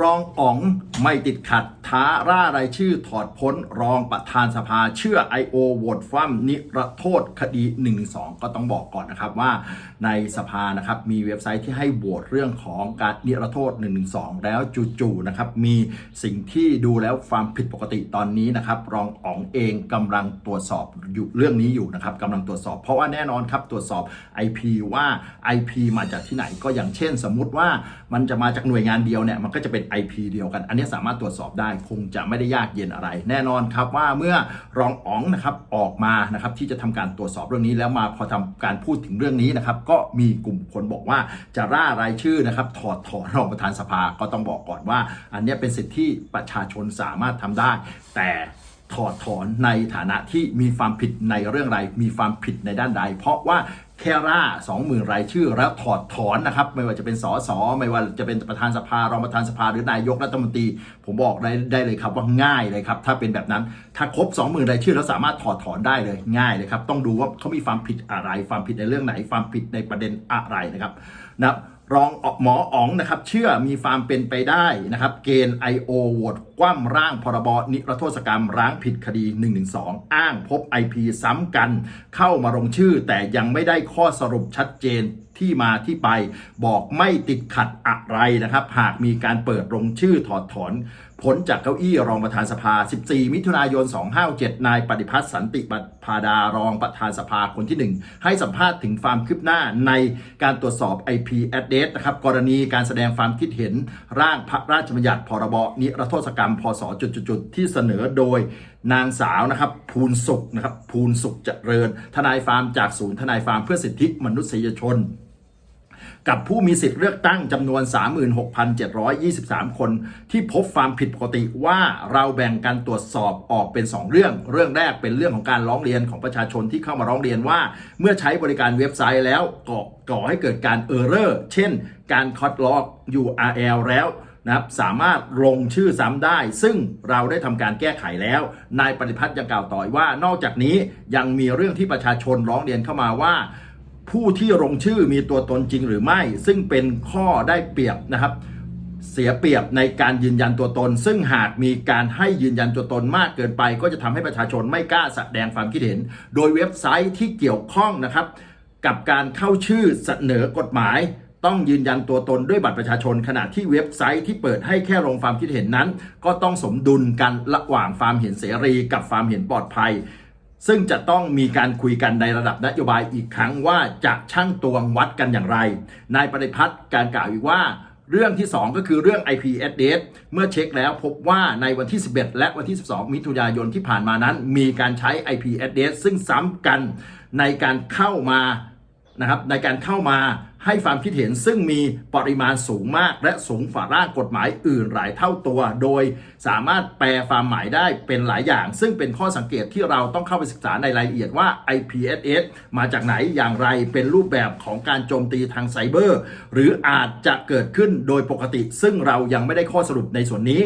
รองอ๋องไม่ติดขัดท้าร่ารายชื่อถอดพ้นรองประธานสภาเชื่อ I.O. โหวตฟั่มนิรโทษคดี 1-2 ก็ต้องบอกก่อนนะครับว่าในสภานะครับมีเว็บไซต์ที่ให้โหวตเรื่องของการนิรโทษ 1-2 แล้วจู่ๆนะครับมีสิ่งที่ดูแล้วความผิดปกติตอนนี้นะครับรองอ๋องเองกำลังตรวจสอบอยู่เรื่องนี้อยู่นะครับกำลังตรวจสอบ เพราะว่าแน่นอนครับตรวจสอบ IP ว่า IP มาจากที่ไหนก็อย่างเช่น สมมุติว่ามันจะมาจากหน่วยงานเดียวเนี่ยมันก็จะเป็น IP เดียวกัน อันนี้สามารถตรวจสอบได้คงจะไม่ได้ยากเย็นอะไร แน่นอนครับว่าเมื่อรองอ๋องนะครับออกมานะครับที่จะทำการตรวจสอบเรื่องนี้แล้วมาพอทำการพูดถึงเรื่องนี้นะครับก็มีกลุ่มคนบอกว่าจะร่ารายชื่อนะครับถอดถอนรองประธานสภาก็ต้องบอกก่อนว่า อันนี้เป็นสิทธิที่ประชาชนสามารถทำได้ แต่ถอดถอนในฐานะที่มีความผิดในเรื่องใดมีความผิดในด้านใด เพราะว่า แค่ร่า20,000 รายชื่อ แล้วถอดถอนนะครับ ไม่ว่าจะเป็นสสไม่ว่าจะเป็นประธานสภารองประธานสภาหรือนายกรัฐมนตรี ผมบอกได้ได้เลยครับว่าง่ายเลยครับ ถ้าเป็นแบบนั้นถ้าครบ 20,000 รายชื่อแล้วสามารถถอดถอนได้เลยง่ายเลยครับ ต้องดูว่าเขามีความผิดอะไร ความผิดในเรื่องไหน ความผิดในประเด็นอะไรนะครับนะ รองหมออ๋องนะครับ เชื่อมีความเป็นไปได้นะครับ เกณฑ์ I.O. โหวตคว่ำร่างพรบนิรโทษกรรมร้างผิดคดี 112 อ้างพบ IP ซ้ำกัน เข้ามาลงชื่อ แต่ยังไม่ได้ข้อสรุปชัดเจนที่มาที่ไป บอกไม่ติดขัดอะไรนะครับ หากมีการเปิดลงชื่อถอดถอน ผลจากเก้าอี้รองประธานสภา 14 มิถุนายน 257 นายปฏิพัฒน์สันติพาดารองประธานสภาคนที่ 1 ให้สัมภาษณ์ถึงความคืบหน้าในการตรวจสอบ IP address นะครับ กรณีการแสดงความคิดเห็นร่างพระราชบัญญัติพรบนิรโทษกรรม พศจุดๆที่เสนอโดยนางสาวนะครับภูลสุขนะครับภูลสุขเจริญ ทนายฟาร์มจากศูนย์ทนายฟาร์มเพื่อสิทธิมนุษยชน กับผู้มีสิทธิ์เลือกตั้งจำนวน 36,723 คน ที่พบความผิดปกติว่าเราแบ่งการตรวจสอบออกเป็น 2 เรื่อง เรื่องแรกเป็นเรื่องของการร้องเรียนของประชาชนที่เข้ามาร้องเรียนว่า เมื่อใช้บริการเว็บไซต์แล้วก่อก่อให้เกิดการเออร์เรอร์เช่น การคัดลอก URL แล้วนะครับสามารถลงชื่อซ้ำได้ ซึ่งเราได้ทำการแก้ไขแล้ว นายปฏิพัฒน์ยังกล่าวต่อว่านอกจากนี้ยังมีเรื่องที่ประชาชนร้องเรียนเข้ามาว่า ผู้ที่ลงชื่อมีตัวตนจริงหรือไม่ ซึ่งเป็นข้อได้เปรียบนะครับ เสียเปรียบในการยืนยันตัวตน ซึ่งหากมีการให้ยืนยันตัวตนมากเกินไป ก็จะทำให้ประชาชนไม่กล้าแสดงความคิดเห็น โดยเว็บไซต์ที่เกี่ยวข้องนะครับ กับการเข้าชื่อเสนอกฎหมายต้องยืนยันตัวตนด้วยบัตรประชาชน ขณะที่เว็บไซต์ที่เปิดให้แค่ลงความคิดเห็นนั้น ก็ต้องสมดุลกันระหว่างความเห็นเสรีกับความเห็นปลอดภัย ซึ่งจะต้องมีการคุยกันในระดับนโยบายอีกครั้งว่าจะช่างตวงวัดกันอย่างไร นายปฏิพัฒน์การกล่าวอีกว่าเรื่องที่ 2 ก็คือเรื่อง IP address เมื่อเช็คแล้วพบว่าในวันที่ 11 และวันที่ 12 มิถุนายนที่ผ่านมานั้น มีการใช้ IP address ซึ่งซ้ำกันในการเข้ามา นะครับในการเข้ามาให้ความคิดเห็นซึ่งมีปริมาณสูงมาก และสูงฝ่าร่างกฎหมายอื่นหลายเท่าตัว โดยสามารถแปลความหมายได้เป็นหลายอย่าง ซึ่งเป็นข้อสังเกตที่เราต้องเข้าไปศึกษาในรายละเอียดว่า IPSS มาจากไหนอย่างไรเป็นรูปแบบของการโจมตีทางไซเบอร์ หรืออาจจะเกิดขึ้นโดยปกติ ซึ่งเรายังไม่ได้ข้อสรุปในส่วนนี้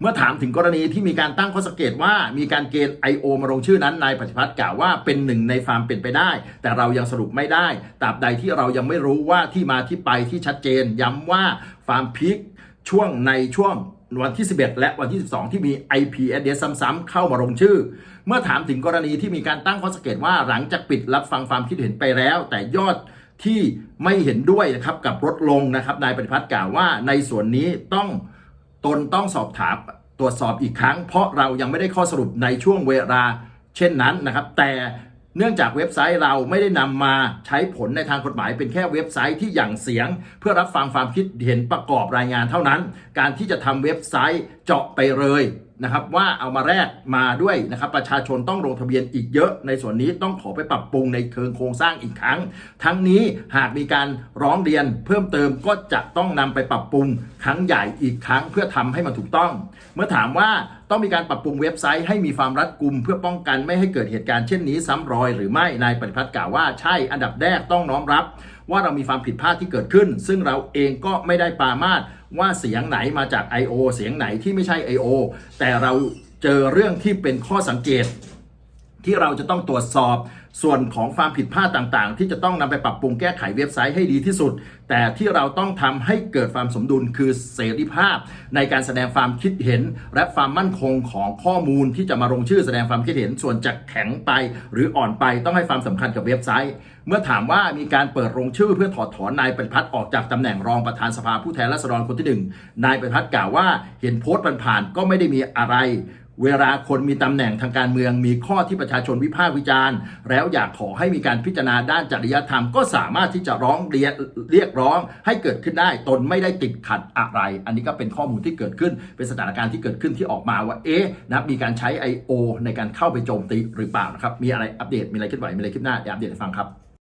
เมื่อถามถึงกรณีที่มีการตั้งข้อสังเกตว่ามีการเกณฑ์ I.O. มาลงชื่อนั้นนายปฏิพัฒน์กล่าวว่าเป็นหนึ่งในฟาร์มเป็นไปได้ แต่เรายังสรุปไม่ได้ตราบใดที่เรายังไม่รู้ว่าที่มาที่ไปที่ชัดเจน ย้ำว่าฟาร์มพิกช่วงในช่วงวันที่ 11 และวันที่ 12 ที่มี IP address ซ้ำๆเข้ามาลงชื่อ เมื่อถามถึงกรณีที่มีการตั้งข้อสังเกตว่าหลังจากปิดรับฟังความคิดเห็นไปแล้ว แต่ยอดที่ไม่เห็นด้วยนะครับกับลดลงนะครับนายปฏิพัฒน์กล่าวว่าในส่วนนี้ต้อง ตนต้องสอบถามตรวจสอบอีกครั้ง เพราะเรายังไม่ได้ข้อสรุปในช่วงเวลาเช่นนั้นนะครับ แต่เนื่องจากเว็บไซต์เราไม่ได้นำมาใช้ผลในทางกฎหมาย เป็นแค่เว็บไซต์ที่หยั่งเสียง เพื่อรับฟังความคิดเห็นประกอบรายงานเท่านั้น การที่จะทำเว็บไซต์เจาะไปเลย นะครับว่าเอามาแรกมาด้วยนะครับประชาชนต้องลงทะเบียนอีกเยอะ ในส่วนนี้ต้องขอไปปรับปรุงในเชิงโครงสร้างอีกครั้ง ทั้งนี้หากมีการร้องเรียนเพิ่มเติมก็จะต้องนำไปปรับปรุงครั้งใหญ่อีกครั้งเพื่อทำให้มันถูกต้อง เมื่อถามว่าต้องมีการปรับปรุงเว็บไซต์ให้มีความรัดกุม เพื่อป้องกันไม่ให้เกิดเหตุการณ์เช่นนี้ซ้ำรอยหรือไม่นายปฏิพัฒน์กล่าวว่าใช่อันดับแรกต้องน้อมรับ ว่าเรามีความผิดพลาดที่เกิดขึ้น ซึ่งเราเองก็ไม่ได้ปามาส ว่าเสียงไหนมาจาก I.O. เสียงไหนที่ไม่ใช่ I.O. แต่เราเจอเรื่องที่เป็นข้อสังเกต ที่เราจะต้องตรวจสอบ ส่วนของความผิดพลาดต่างๆ ที่จะต้องนำไปปรับปรุงแก้ไขเว็บไซต์ให้ดีที่สุด แต่ที่เราต้องทำให้เกิดความสมดุลคือเสรีภาพ ในการแสดงความคิดเห็น และความมั่นคงของข้อมูลที่จะมาลงชื่อแสดงความคิดเห็น ส่วนจะแข็งไปหรืออ่อนไปต้องให้ความสำคัญกับเว็บไซต์ เมื่อถามว่ามีการเปิดลงชื่อเพื่อถอดถอนนายปฏิพัฒน์ออกจากตำแหน่งรองประธานสภาผู้แทนราษฎรคนที่หนึ่งนายปฏิพัฒน์กล่าวว่าเห็นโพสต์ผ่านๆก็ไม่ได้มีอะไร เวลาคนมีตำแหน่งทางการเมืองมีข้อที่ประชาชนวิพากษ์วิจารณ์ แล้วอยากขอให้มีการพิจารณาด้านจริยธรรมก็สามารถที่จะร้องเรียเรียกร้องให้เกิดขึ้นได้ตนไม่ได้ติดขัดอะไร อันนี้ก็เป็นข้อมูลที่เกิดขึ้น เป็นสถานการณ์ที่เกิดขึ้นที่ออกมาว่าเอ๊ะนะมีการใช้ I.O. ในการเข้าไปโจมตีหรือเปล่านะครับมีอะไรอัปเดตมีอะไรขึ้นไหวมีอะไรขึ้นหน้าเดี๋ยวอัปเดตให้ฟังครับ